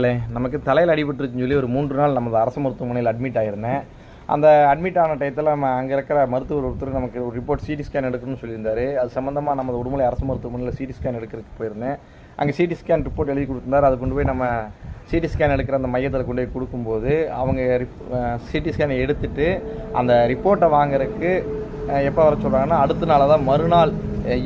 இல்லை நமக்கு தலையில் அடிபட்டுருச்சுன்னு சொல்லி ஒரு மூன்று நாள் நமது அரசு மருத்துவமனையில் அட்மிட் ஆகிருந்தேன் அந்த அட்மிட் ஆன டயத்தில் நம்ம அங்கே இருக்கிற மருத்துவர் ஒருத்தர் நமக்கு ஒரு ரிப்போர்ட் சிடி ஸ்கேன் எடுக்கணும்னு சொல்லியிருந்தாரு. அது சம்மந்தமாக நமது உடுமலை அரசு மருத்துவமனையில் சிடி ஸ்கேன் எடுக்கிறதுக்கு போயிருந்தேன். அங்கே சிடி ஸ்கேன் ரிப்போர்ட் எழுதி கொடுத்துருந்தார். அது கொண்டு போய் நம்ம சிடி ஸ்கேன் எடுக்கிற அந்த மையத்தில் கொண்டு போய் கொடுக்கும்போது அவங்க சிடி ஸ்கேனை எடுத்துட்டு அந்த ரிப்போர்ட்டை வாங்குறதுக்கு எப்போ வர சொல்கிறாங்கன்னா அடுத்த நாள் தான் மறுநாள்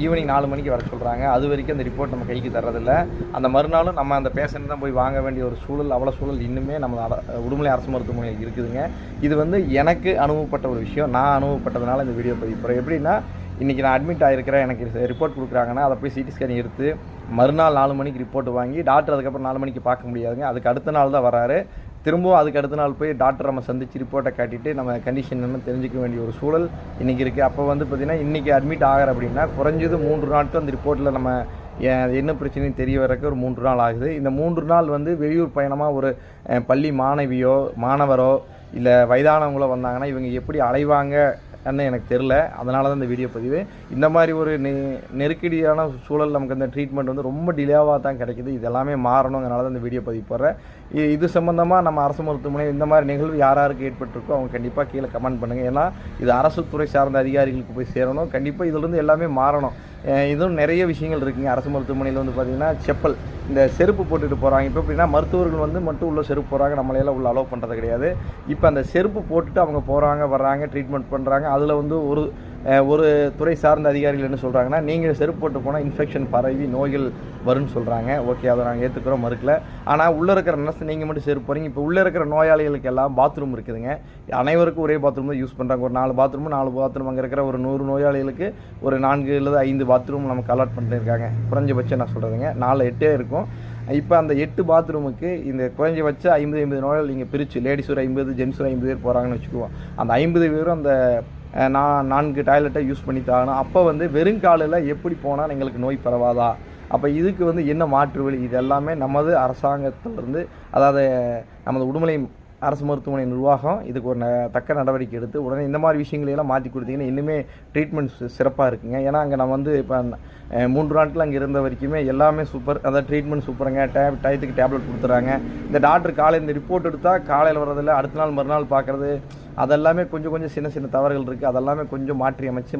ஈவினிங் நாலு மணிக்கு வர சொல்கிறாங்க அது வரைக்கும் அந்த ரிப்போர்ட் நம்ம கைக்கு தர்றதில்ல. அந்த மறுநாளும் நம்ம அந்த பேஷண்ட் தான் போய் வாங்க வேண்டிய ஒரு சூழல் அவ்வளோ சூழல் இன்னுமே நம்ம உடுமலை அரசு மருத்துவமனையில் இருக்குதுங்க. இது வந்து எனக்கு அனுபவப்பட்ட ஒரு விஷயம். நான் அனுபவப்பட்டதுனால இந்த வீடியோ பதிவு போகிறேன் எப்படின்னா இன்றைக்கி நான் அட்மிட் ஆகிருக்கிறேன் எனக்கு ரிப்போர்ட் கொடுக்குறாங்கன்னா அதை போய் சிடி ஸ்கேன் எடுத்து மறுநாள் நாலு மணிக்கு ரிப்போர்ட் வாங்கி டாக்டர் அதுக்கப்புறம் நாலு மணிக்கு பார்க்க முடியாதுங்க. அதுக்கு அடுத்த நாள் தான் வராரு. திரும்பவும் அதுக்கு அடுத்த நாள் போய் டாக்டர் நம்ம சந்திச்சு ரிப்போர்ட்டை காட்டிட்டு நம்ம கண்டிஷன் என்னென்னு தெரிஞ்சுக்க வேண்டிய ஒரு சூழல் இன்றைக்கி இருக்குது அப்போ வந்து பார்த்திங்கன்னா இன்றைக்கி அட்மிட் ஆகிற அப்படின்னா குறைஞ்சது மூன்று நாட்கள் அந்த ரிப்போர்ட்டில் நம்ம என்ன பிரச்சனையும் தெரிய வரக்கு ஒரு மூன்று நாள் ஆகுது. இந்த மூன்று நாள் வந்து வெளியூர் பயணமாக ஒரு பள்ளி மாணவியோ மாணவரோ இல்லை வயதானவங்களோ வந்தாங்கன்னா இவங்க எப்படி அலைவாங்க என்ன எனக்கு தெரில அதனால தான் இந்த வீடியோ பதிவு. இந்த மாதிரி ஒரு நெ நெருக்கடியான சூழல் நமக்கு இந்த ட்ரீட்மெண்ட் வந்து ரொம்ப டிலேவாக தான் கிடைக்கிது. இது எல்லாமே மாறணுங்கிறனால தான் இந்த வீடியோ பதிவு போடுறேன். இது சம்மந்தமாக நம்ம அரசு மருத்துவமனை இந்த மாதிரி நிகழ்வு யார் யாருக்கு ஏற்பட்டிருக்கோ அவங்க கண்டிப்பாக கீழே கமெண்ட் பண்ணுங்கள் ஏன்னா இது அரசு துறை சார்ந்த அதிகாரிகளுக்கு போய் சேரணும். கண்டிப்பாக இதிலிருந்து எல்லாமே மாறணும். இதுவும் நிறைய விஷயங்கள் இருக்குங்க. அரசு மருத்துவமனையில் வந்து பார்த்திங்கன்னா செப்பல். இந்த செருப்பு போட்டுட்டு போகிறாங்க இப்போ எப்படின்னா மருத்துவர்கள் வந்து மட்டும் உள்ளே செருப்பு போகிறாங்க நம்மளையெல்லாம் உள்ள அலோவ் பண்ணுறது கிடையாது. இப்போ அந்த செருப்பு போட்டுட்டு அவங்க போகிறாங்க வர்றாங்க ட்ரீட்மெண்ட் பண்ணுறாங்க அதில் வந்து ஒரு ஒரு துறை சார்ந்த அதிகாரிகள் என்ன சொல்கிறாங்கன்னா நீங்கள் செருப்பு போட்டு போனால் இன்ஃபெக்ஷன் பரவி நோய்கள் வரும்னு சொல்கிறாங்க ஓகே அதை நாங்கள் ஏற்றுக்கிறோம் மறுக்கல. ஆனால் உள்ளே இருக்கிற நர்ஸ் நீங்கள் மட்டும் செருப்பு போகிறீங்க இப்போ உள்ளே இருக்கிற நோயாளிகளுக்கு எல்லாம் பாத்ரூம் இருக்குதுங்க. அனைவருக்கும் ஒரே பாத்ரூம் தான் யூஸ் பண்ணுறாங்க ஒரு நாலு பாத்ரூம் நாலு பாத்ரூம் அங்கே இருக்கிற ஒரு நூறு நோயாளிகளுக்கு ஒரு நான்கு அல்லது ஐந்து பாத்ரூம் நமக்கு அலாட் பண்ணிருக்காங்க. குறைஞ்சபட்சம் நான் சொல்கிறதுங்க நாலு எட்டே இருக்கும். இப்போ அந்த எட்டு பாத்ரூமுக்கு இந்த குறைஞ்சபட்ச ஐம்பது ஐம்பது நோயாளி நீங்கள் பிரித்து லேடிஸ் ஒரு ஐம்பது ஜென்ஸ் ஒரு ஐம்பது பேர் போகிறாங்கன்னு வச்சுக்குவோம். அந்த ஐம்பது பேரும் அந்த நான் நான்கு டாய்லெட்டை யூஸ் பண்ணி தாகணும். அப்போ வந்து வெறுங்காலில் எப்படி போனால் எங்களுக்கு நோய் பரவாதா? அப்போ இதுக்கு வந்து என்ன மாற்று வழி? இது எல்லாமே நமது அரசாங்கத்திலிருந்து அதாவது நமது உடுமலை அரசு மருத்துவமனை நிர்வாகம் இதுக்கு ஒரு தக்க நடவடிக்கை எடுத்து உடனே இந்த மாதிரி விஷயங்களையெல்லாம் மாற்றி கொடுத்தீங்கன்னா இன்னுமே ட்ரீட்மெண்ட் சிறப்பாக இருக்குங்க. ஏன்னா அங்கே நான் வந்து இப்போ மூன்று நாட்கள் அங்கே இருந்த வரைக்குமே எல்லாமே சூப்பர் அதாவது ட்ரீட்மெண்ட் சூப்பருங்க டேப் டயத்துக்கு டேப்லெட் கொடுத்துறாங்க. இந்த டாக்டர் காலையில் இந்த ரிப்போர்ட் எடுத்தால் காலையில் வர்றதில்ல அடுத்த நாள் மறுநாள் பார்க்குறது அதெல்லாமே கொஞ்சம் கொஞ்சம் சின்ன சின்ன தவறுகள் இருக்குது அதெல்லாமே கொஞ்சம் மாற்றி அமைச்சு